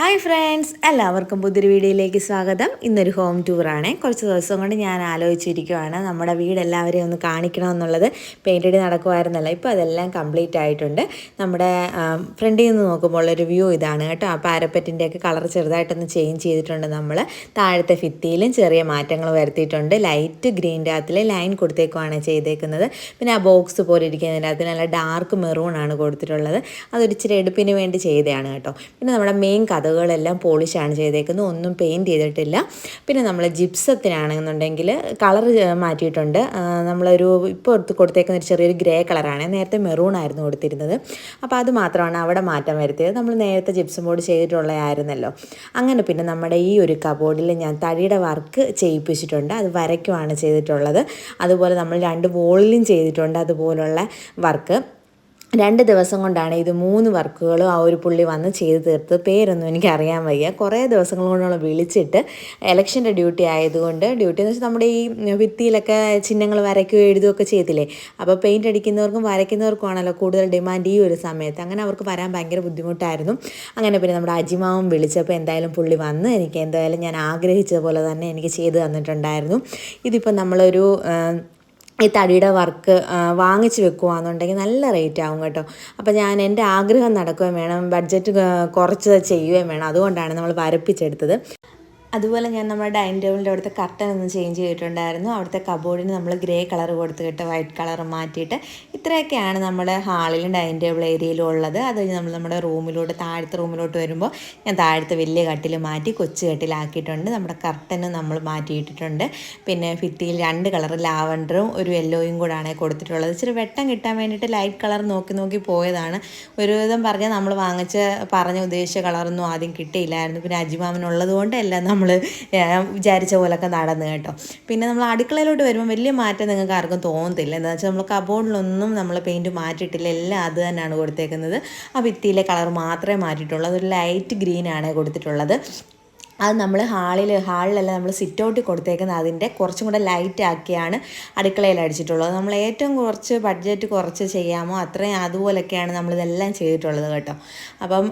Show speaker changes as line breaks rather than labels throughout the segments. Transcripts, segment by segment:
Hi friends എല്ലാവർക്കും പുതിയൊരു വീഡിയോയിലേക്ക് സ്വാഗതം. ഇന്നൊരു ഹോം ടൂറാണ് കുറച്ച് ദിവസം കൊണ്ട് ഞാൻ ആലോചിച്ചിരിക്കുവാണ് നമ്മുടെ വീട് എല്ലാവരെയും ഒന്ന് കാണിക്കണമെന്നുള്ളത്. പെയിന്റടി നടക്കുമായിരുന്നല്ലോ ഇപ്പോൾ അതെല്ലാം കംപ്ലീറ്റ് ആയിട്ടുണ്ട്. നമ്മുടെ ഫ്രണ്ടിൽ നിന്ന് നോക്കുമ്പോൾ ഒരു വ്യൂ ഇതാണ് കേട്ടോ. ആ പാരപ്പറ്റിന്റെയൊക്കെ കളർ ചെറുതായിട്ടൊന്ന് ചേഞ്ച് ചെയ്തിട്ടുണ്ട് നമ്മൾ താഴത്തെ ഫിത്തിയിലും ചെറിയ മാറ്റങ്ങൾ വരുത്തിയിട്ടുണ്ട്. ലൈറ്റ് ഗ്രീന്റെ അകത്തിൽ ലൈൻ കൊടുത്തേക്കുവാണ് ചെയ്തേക്കുന്നത്. പിന്നെ ആ ബോക്സ് പോലെ ഇരിക്കുന്നതിന്റെ അകത്ത് നല്ല ഡാർക്ക് മെറൂൺ ആണ് കൊടുത്തിട്ടുള്ളത്. അതൊരിച്ചിരി എടുപ്പിന് വേണ്ടി ചെയ്തതാണ് കേട്ടോ. പിന്നെ നമ്മുടെ മെയിൻ കഥകളെല്ലാം പോളിഷാണ് ചെയ്തേക്കുന്നത്. ഒന്നും പെയിന്റ് ചെയ്തിട്ടില്ല. പിന്നെ നമ്മൾ ജിപ്സത്തിനാണെന്നുണ്ടെങ്കിൽ കളർ മാറ്റിയിട്ടുണ്ട്. നമ്മളൊരു ഇപ്പോൾ കൊടുത്തേക്കുന്ന ഒരു ചെറിയൊരു ഗ്രേ കളറാണ് നേരത്തെ മെറൂൺ ആയിരുന്നു കൊടുത്തിരുന്നത്. അപ്പോൾ അത് മാത്രമാണ് അവിടെ മാറ്റം വരുത്തിയത്. നമ്മൾ നേരത്തെ ജിപ്സം ബോർഡ് ചെയ്തിട്ടുള്ളതായിരുന്നല്ലോ. അങ്ങനെ പിന്നെ നമ്മുടെ ഈ ഒരു കബോർഡിൽ ഞാൻ തടിയുടെ വർക്ക് ചെയ്യിപ്പിച്ചിട്ടുണ്ട്. അത് വരയ്ക്കുവാണ് ചെയ്തിട്ടുള്ളത്. അതുപോലെ നമ്മൾ രണ്ട് വോളിലും ചെയ്തിട്ടുണ്ട് അതുപോലുള്ള വർക്ക് രണ്ട് ദിവസം കൊണ്ടാണ് ഇത് മൂന്ന് വർക്കുകളും ആ ഒരു പുള്ളി വന്ന് ചെയ്ത് തീർത്ത്. പേരൊന്നും എനിക്ക് അറിയാൻ വയ്യ. കുറേ ദിവസങ്ങൾ കൊണ്ടുള്ള വിളിച്ചിട്ട് ഇലക്ഷന്റെ ഡ്യൂട്ടി ആയതുകൊണ്ട് ഡ്യൂട്ടി എന്ന് വെച്ചാൽ നമ്മുടെ ഈ ഭിത്തിയിലൊക്കെ ചിഹ്നങ്ങൾ വരയ്ക്കുകയോ എഴുതുകയൊക്കെ ചെയ്തില്ലേ? അപ്പോൾ പെയിന്റ് അടിക്കുന്നവർക്കും വരയ്ക്കുന്നവർക്കും ആണല്ലോ കൂടുതൽ ഡിമാൻഡ് ഈ ഒരു സമയത്ത്. അങ്ങനെ അവർക്ക് വരാൻ ഭയങ്കര ബുദ്ധിമുട്ടായിരുന്നു. അങ്ങനെ പിന്നെ നമ്മുടെ അജിമാവും വിളിച്ചപ്പോൾ എന്തായാലും പുള്ളി വന്ന് എനിക്ക് എന്തായാലും ഞാൻ ആഗ്രഹിച്ചതുപോലെ തന്നെ എനിക്ക് ചെയ്ത് തന്നിട്ടുണ്ടായിരുന്നു. ഇതിപ്പോൾ നമ്മളൊരു ഈ തടിയുടെ വർക്ക് വാങ്ങിച്ച് വെക്കുകയാണെന്നുണ്ടെങ്കിൽ നല്ല റേറ്റ് ആവും കേട്ടോ. അപ്പോൾ ഞാൻ എന്റെ ആഗ്രഹം നടക്കുകയും വേണം ബഡ്ജറ്റ് കുറച്ച് ചെയ്യുകയും വേണം. അതുകൊണ്ടാണ് നമ്മൾ വരപ്പിച്ചെടുത്തത്. അതുപോലെ ഞാൻ നമ്മുടെ ഡൈനിങ് ടേബിളിന്റെ അവിടുത്തെ കർട്ടൻ ഒന്ന് ചേഞ്ച് ചെയ്തിട്ടുണ്ടായിരുന്നു. അവിടുത്തെ കബോർഡിന് നമ്മൾ ഗ്രേ കളർ കൊടുത്തിട്ട് വൈറ്റ് കളർ മാറ്റിയിട്ട് ഇത്രയൊക്കെയാണ് നമ്മുടെ ഹാളിലും ഡൈനിങ് ടേബിൾ ഏരിയയിലും ഉള്ളത്. അത് നമ്മൾ നമ്മുടെ റൂമിലോട്ട് താഴത്തെ റൂമിലോട്ട് വരുമ്പോൾ ഞാൻ താഴത്തെ വലിയ കട്ടിൽ മാറ്റി കൊച്ചു കട്ടിലാക്കിയിട്ടുണ്ട്. നമ്മുടെ കർട്ടനും നമ്മൾ മാറ്റിയിട്ടിട്ടുണ്ട്. പിന്നെ ഭിത്തിയിൽ രണ്ട് കളർ ലാവൻഡറും ഒരു യെല്ലോയും കൂടാണ് കൊടുത്തിട്ടുള്ളത്. ഇച്ചിരി വെട്ടം കിട്ടാൻ വേണ്ടിയിട്ട് ലൈറ്റ് കളർ നോക്കി നോക്കി പോയതാണ്. ഒരുവിധം പറഞ്ഞാൽ നമ്മൾ വാങ്ങിച്ച് പറഞ്ഞ ഉദ്ദേശിച്ച കളറൊന്നും ആദ്യം കിട്ടിയില്ലായിരുന്നു. പിന്നെ അജിമാമനുള്ളത് കൊണ്ട് എല്ലാം നമ്മൾ വിചാരിച്ച പോലൊക്കെ നടന്നു കേട്ടോ. പിന്നെ നമ്മൾ അടുക്കളയിലോട്ട് വരുമ്പോൾ വലിയ മാറ്റം നിങ്ങൾക്ക് ആർക്കും തോന്നത്തില്ല. എന്താ വെച്ചാൽ നമ്മൾ കബോർഡിലൊന്നും നമ്മൾ പെയിന്റ് മാറ്റിയിട്ടില്ല. എല്ലാം അത് തന്നെയാണ് കൊടുത്തേക്കുന്നത്. ആ ഭിത്തിയിലെ കളർ മാത്രമേ മാറ്റിയിട്ടുള്ളൂ. അതൊരു ലൈറ്റ് ഗ്രീനാണ് കൊടുത്തിട്ടുള്ളത്. അത് നമ്മൾ ഹാളിൽ ഹാളിലല്ല നമ്മൾ സിറ്റ് ഔട്ടിൽ കൊടുത്തേക്കുന്നത്. അതിന്റെ കുറച്ചും കൂടെ ലൈറ്റ് ആക്കിയാണ് അടുക്കളയിൽ അടിച്ചിട്ടുള്ളത്. നമ്മൾ ഏറ്റവും കുറച്ച് ബഡ്ജറ്റ് കുറച്ച് ചെയ്യാമോ അത്രയും അതുപോലൊക്കെയാണ് നമ്മളിതെല്ലാം ചെയ്തിട്ടുള്ളത് കേട്ടോ. അപ്പം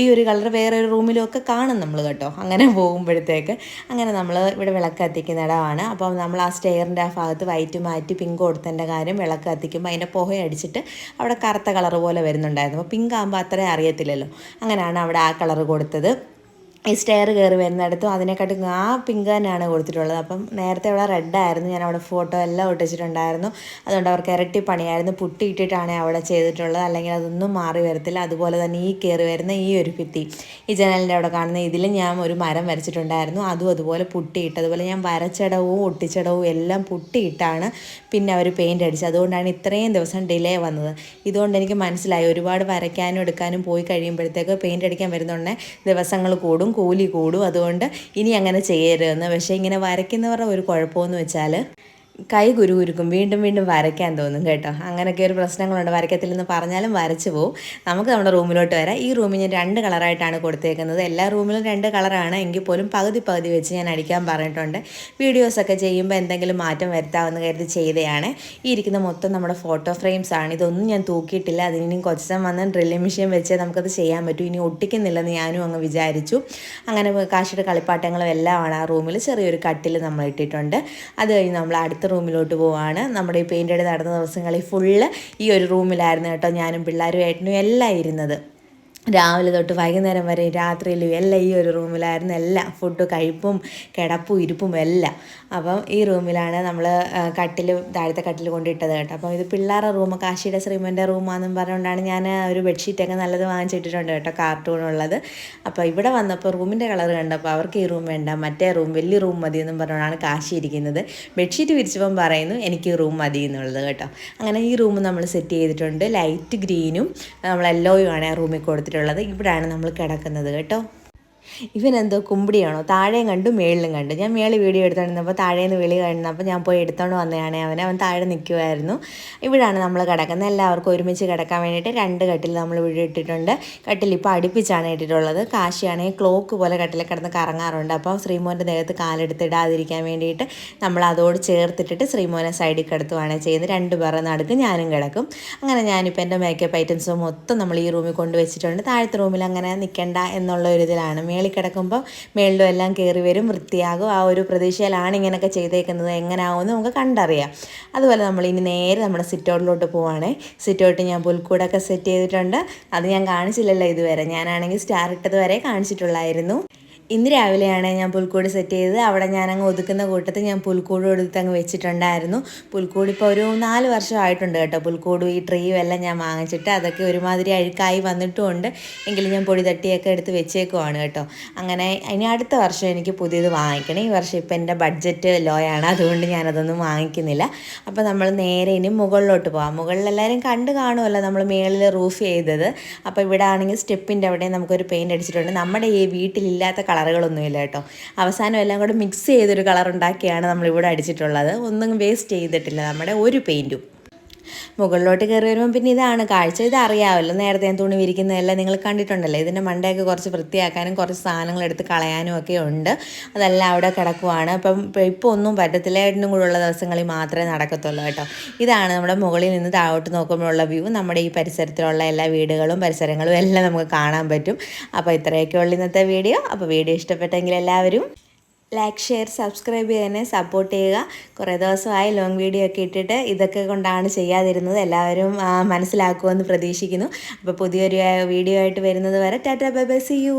ഈ ഒരു കളർ വേറെ ഒരു റൂമിലുമൊക്കെ കാണും നമ്മൾ കേട്ടോ. അങ്ങനെ പോകുമ്പോഴത്തേക്ക് അങ്ങനെ നമ്മൾ ഇവിടെ വിളക്ക് കത്തിക്കുന്ന ഇടമാണ്. അപ്പം നമ്മൾ ആ സ്റ്റെയറിന്റെ ആ ഭാഗത്ത് വൈറ്റ് മാറ്റി പിങ്ക് കൊടുത്തതിന്റെ കാര്യം വിളക്ക് കത്തിക്കുമ്പോൾ അതിന്റെ പുക അടിച്ചിട്ട് അവിടെ കറുത്ത കളർ പോലെ വരുന്നുണ്ടായിരുന്നു. അപ്പോൾ പിങ്ക് ആകുമ്പോൾ അത്രയും അറിയത്തില്ലല്ലോ. അങ്ങനെയാണ് അവിടെ ആ കളർ കൊടുത്തത്. ഈ സ്റ്റെയർ കയറി വരുന്നിടത്തും അതിനെക്കാട്ടും ആ പിങ്ക് തന്നെയാണ് കൊടുത്തിട്ടുള്ളത്. അപ്പം നേരത്തെ അവിടെ റെഡായിരുന്നു ഞാൻ അവിടെ ഫോട്ടോ എല്ലാം ഒട്ടിച്ചിട്ടുണ്ടായിരുന്നു. അതുകൊണ്ട് അവർക്ക് ഇരട്ടി പണിയായിരുന്നു. പുട്ടി ഇട്ടിട്ടാണ് അവിടെ ചെയ്തിട്ടുള്ളത്. അല്ലെങ്കിൽ അതൊന്നും മാറി വരത്തില്ല. അതുപോലെ തന്നെ ഈ കയറി വരുന്ന ഈ ഒരു ഭിത്തി. ഈ ജനലിന്റെ അവിടെ കാണുന്ന ഇതിൽ ഞാൻ ഒരു മരം വരച്ചിട്ടുണ്ടായിരുന്നു. അതും അതുപോലെ പുട്ടിയിട്ട് അതുപോലെ ഞാൻ വരച്ചടവും ഒട്ടിച്ചടവും എല്ലാം പുട്ടിയിട്ടാണ് പിന്നെ അവർ പെയിന്റ് അടിച്ചത്. അതുകൊണ്ടാണ് ഇത്രയും ദിവസം ഡിലേ വന്നത്. ഇതുകൊണ്ട് എനിക്ക് മനസ്സിലായി. ഒരുപാട് വരയ്ക്കാനും എടുക്കാനും പോയി കഴിയുമ്പോഴത്തേക്ക് പെയിന്റ് അടിക്കാൻ വരുന്നുണ്ടെങ്കിൽ ദിവസങ്ങൾ കൂടും. കൂലി കൂടും. അതുകൊണ്ട് ഇനി അങ്ങനെ ചെയ്യരുതെന്ന്. പക്ഷേ ഇങ്ങനെ വരയ്ക്കുന്നവരുടെ ഒരു കുഴപ്പമെന്ന് വെച്ചാൽ കൈ കുരുകുരുക്കും. വീണ്ടും വീണ്ടും വരയ്ക്കാൻ തോന്നും കേട്ടോ. അങ്ങനെയൊക്കെ ഒരു പ്രശ്നങ്ങളുണ്ട്. വരയ്ക്കത്തില്ലെന്ന് പറഞ്ഞാലും വരച്ചു പോകും നമുക്ക് നമ്മുടെ റൂമിലോട്ട് വരാം. ഈ റൂമിൽ ഞാൻ രണ്ട് കളറായിട്ടാണ് കൊടുത്തേക്കുന്നത്. എല്ലാ റൂമിലും രണ്ട് കളറാണ്. എങ്കിൽ പോലും പകുതി പകുതി വെച്ച് ഞാൻ അടിക്കാൻ പറഞ്ഞിട്ടുണ്ട്. വീഡിയോസൊക്കെ ചെയ്യുമ്പോൾ എന്തെങ്കിലും മാറ്റം വരുത്താമെന്ന് കരുതി ചെയ്തതാണ് ഈ ഇരിക്കുന്ന മൊത്തം നമ്മുടെ ഫോട്ടോ ഫ്രെയിംസ് ആണ്. ഇതൊന്നും ഞാൻ തൂക്കിയിട്ടില്ല. അതിനും കൊച്ചം വന്ന് ഡ്രില്ലിംഗ് മെഷീൻ വെച്ച് നമുക്കത് ചെയ്യാൻ പറ്റും. ഇനി ഒട്ടിക്കുന്നില്ലെന്ന് ഞാനും അങ്ങ് വിചാരിച്ചു. അങ്ങനെ കാശിയുടെ കളിപ്പാട്ടങ്ങളും എല്ലാമാണ് ആ റൂമിൽ ചെറിയൊരു കട്ടിൽ നമ്മൾ ഇട്ടിട്ടുണ്ട്. അത് കഴിഞ്ഞ് നമ്മൾ അടുത്ത റൂമിലോട്ട് പോവാണ്. നമ്മുടെ ഈ പെയിന്റ് നടന്ന ദിവസങ്ങളിൽ ഫുള്ള് ഈ ഒരു റൂമിലായിരുന്നു കേട്ടോ ഞാനും പിള്ളേരും ഏട്ടനും എല്ലാം ഇരുന്നത്. രാവിലെ തൊട്ട് വൈകുന്നേരം വരെ രാത്രിയിലും എല്ലാം ഈ ഒരു റൂമിലായിരുന്നു എല്ലാം. ഫുഡ് കഴിപ്പും കിടപ്പും ഇരിപ്പും എല്ലാം. അപ്പം ഈ റൂമിലാണ് നമ്മൾ കട്ടിൽ താഴത്തെ കട്ടിൽ കൊണ്ടിട്ടത് കേട്ടോ. അപ്പം ഇത് പിള്ളേരുടെ റൂം കാശിയുടെ ശ്രീമന്റെ റൂമാണെന്നും പറഞ്ഞുകൊണ്ടാണ് ഞാൻ ഒരു ബെഡ്ഷീറ്റൊക്കെ നല്ലത് വാങ്ങിച്ചിട്ടിട്ടുണ്ട് കേട്ടോ കാർട്ടൂൺ ഉള്ളത് അപ്പോൾ ഇവിടെ വന്നപ്പോൾ റൂമിന്റെ കളർ കണ്ടപ്പോൾ അവർക്ക് ഈ റൂം വേണ്ട മറ്റേ റൂം വലിയ റൂം മതി എന്നും പറഞ്ഞുകൊണ്ടാണ് കാശി ഇരിക്കുന്നത്. ബെഡ്ഷീറ്റ് വിരിച്ചപ്പം പറയുന്നു എനിക്ക് റൂം മതി എന്നുള്ളത് കേട്ടോ. അങ്ങനെ ഈ റൂം നമ്മൾ സെറ്റ് ചെയ്തിട്ടുണ്ട്. ലൈറ്റ് ഗ്രീനും നമ്മൾ യെല്ലോയുമാണ് ആ റൂമിൽ കൊടുത്തിട്ടുള്ളത് ഇവിടെയാണ് നമ്മൾ കിടക്കുന്നത് കേട്ടോ. ഇവനെന്തോ കുമ്പിടിയാണോ? താഴെയും കണ്ടു മേളിലും കണ്ടു. ഞാൻ മേളിൽ വീഡിയോ എടുത്തോണ്ടിരുന്നപ്പോൾ താഴേന്ന് വിളി കഴിഞ്ഞപ്പോൾ ഞാൻ പോയി എടുത്തോണ്ട് വന്നതാണ് അവൻ. അവൻ താഴെ നിൽക്കുമായിരുന്നു ഇവിടാണ് നമ്മൾ കിടക്കുന്നത്. എല്ലാവർക്കും ഒരുമിച്ച് കിടക്കാൻ വേണ്ടിയിട്ട് രണ്ട് കട്ടിൽ നമ്മൾ വീഡിയോ ഇട്ടിട്ടുണ്ട്. കട്ടിൽ ഇപ്പോൾ അടുപ്പിച്ചാണ് ഇട്ടിട്ടുള്ളത്. കാശിയാണെങ്കിൽ ക്ലോക്ക് പോലെ കട്ടിൽ കിടന്ന് കറങ്ങാറുണ്ട്. അപ്പോൾ ശ്രീമോന്റെ ദേഹത്ത് കാലെടുത്തിടാതിരിക്കാൻ വേണ്ടിയിട്ട് നമ്മൾ അതോട് ചേർത്തിട്ടിട്ട് ശ്രീമോനെ സൈഡിൽ കിടത്തുവാണ് ചെയ്യുന്നത്. രണ്ട് പേർ നടക്കും ഞാനും കിടക്കും. അങ്ങനെ ഞാനിപ്പോൾ എന്റെ മേക്കപ്പ് ഐറ്റംസും മൊത്തം നമ്മൾ ഈ റൂമിൽ കൊണ്ടുവച്ചിട്ടുണ്ട് താഴത്തെ റൂമിൽ അങ്ങനെ നിൽക്കേണ്ട എന്നുള്ള ഒരു ഇതിലാണ് മേളിൽ കിടക്കുമ്പോൾ മേളിലും എല്ലാം കയറി വരും വൃത്തിയാകും. ആ ഒരു പ്രതീക്ഷയിലാണ് ഇങ്ങനെയൊക്കെ ചെയ്തേക്കുന്നത്. എങ്ങനെയാവുമെന്ന് നമുക്ക് കണ്ടറിയാം. അതുപോലെ നമ്മൾ ഇനി നേരെ നമ്മുടെ സിറ്റൗട്ടിലോട്ട് പോവാണ്. സിറ്റൗട്ട് ഞാൻ പുൽക്കൂടൊക്കെ സെറ്റ് ചെയ്തിട്ടുണ്ട്. അത് ഞാൻ കാണിച്ചില്ലല്ലോ ഇതുവരെ. ഞാനാണെങ്കിൽ സ്റ്റാർ ഇട്ടത് വരെ കാണിച്ചിട്ടുള്ളായിരുന്നു. ഇന്ന് രാവിലെയാണ് ഞാൻ പുൽക്കൂട് സെറ്റ് ചെയ്തത്. അവിടെ ഞാൻ അങ്ങ് ഒതുക്കുന്ന കൂട്ടത്തിൽ ഞാൻ പുൽക്കൂട് എടുത്ത് അങ്ങ് വെച്ചിട്ടുണ്ടായിരുന്നു. പുൽക്കൂട് ഇപ്പോൾ ഒരു നാല് വർഷമായിട്ടുണ്ട് കേട്ടോ. പുൽക്കൂടും ഈ ട്രീയും എല്ലാം ഞാൻ വാങ്ങിച്ചിട്ട് അതൊക്കെ ഒരുമാതിരി അഴുക്കായി വന്നിട്ടുമുണ്ട്. എങ്കിലും ഞാൻ പൊടി തട്ടിയൊക്കെ എടുത്ത് വെച്ചേക്കുവാണ് കേട്ടോ. അങ്ങനെ ഇനി അടുത്ത വർഷം എനിക്ക് പുതിയത് വാങ്ങിക്കണം. ഈ വർഷം ഇപ്പം എന്റെ ബഡ്ജറ്റ് ലോ ആണ്. അതുകൊണ്ട് ഞാനതൊന്നും വാങ്ങിക്കുന്നില്ല. അപ്പോൾ നമ്മൾ നേരെ ഇനി മുകളിലോട്ട് പോകാം മുകളിൽ എല്ലാവരും കണ്ടു കാണുമല്ലോ നമ്മൾ മേളിൽ റൂഫ് ചെയ്തത്. അപ്പോൾ ഇവിടെ ആണെങ്കിൽ സ്റ്റെപ്പിന്റെ അവിടെ നമുക്കൊരു പെയിന്റ് അടിച്ചിട്ടുണ്ട്. നമ്മുടെ ഈ വീട്ടിലില്ലാത്ത കളറുകളൊന്നുമില്ല കേട്ടോ. അവസാനം എല്ലാം കൂടെ മിക്സ് ചെയ്തൊരു കളർ ഉണ്ടാക്കിയാണ് നമ്മളിവിടെ അടിച്ചിട്ടുള്ളത്. ഒന്നും വേസ്റ്റ് ചെയ്തിട്ടില്ല. നമ്മുടെ ഒരു പെയിന്റും മുകളിലോട്ട് കയറി വരുമ്പോൾ പിന്നെ ഇതാണ്. കാഴ്ച ഇത് അറിയാമല്ലോ നേരത്തെ ഞാൻ തുണി വിരിക്കുന്നതെല്ലാം നിങ്ങൾ കണ്ടിട്ടുണ്ടല്ലോ. ഇതിന്റെ മണ്ടയൊക്കെ കുറച്ച് വൃത്തിയാക്കാനും കുറച്ച് സാധനങ്ങൾ എടുത്ത് കളയാനും ഒക്കെ ഉണ്ട്. അതെല്ലാം അവിടെ കിടക്കുവാണ്. അപ്പം ഇപ്പോൾ ഒന്നും പറ്റത്തില്ല. ഏട്ടനും കൂടെ ഉള്ള ദിവസങ്ങളിൽ മാത്രമേ നടക്കത്തുള്ളൂ കേട്ടോ. ഇതാണ് നമ്മുടെ മുകളിൽ നിന്ന് താഴോട്ട് നോക്കുമ്പോഴുള്ള വ്യൂ. നമ്മുടെ ഈ പരിസരത്തിലുള്ള എല്ലാ വീടുകളും പരിസരങ്ങളും എല്ലാം നമുക്ക് കാണാൻ പറ്റും. അപ്പോൾ ഇത്രയൊക്കെ ഉള്ളൂ ഇന്നത്തെ വീഡിയോ. അപ്പോൾ വീഡിയോ ഇഷ്ടപ്പെട്ടെങ്കിൽ എല്ലാവരും ലൈക്ക് ഷെയർ സബ്സ്ക്രൈബ് ചെയ്യാനെ സപ്പോർട്ട് ചെയ്യുക. കുറേ ദിവസമായി ലോങ് വീഡിയോ ഒക്കെ ഇട്ടിട്ട് ഇതൊക്കെ കൊണ്ടാണ് ചെയ്യാതിരുന്നത്. എല്ലാവരും മനസ്സിലാക്കുമെന്ന് പ്രതീക്ഷിക്കുന്നു. അപ്പോൾ പുതിയൊരു വീഡിയോ ആയിട്ട് വരുന്നത് വരെ ടാറ്റ ബൈ ബൈ സി യു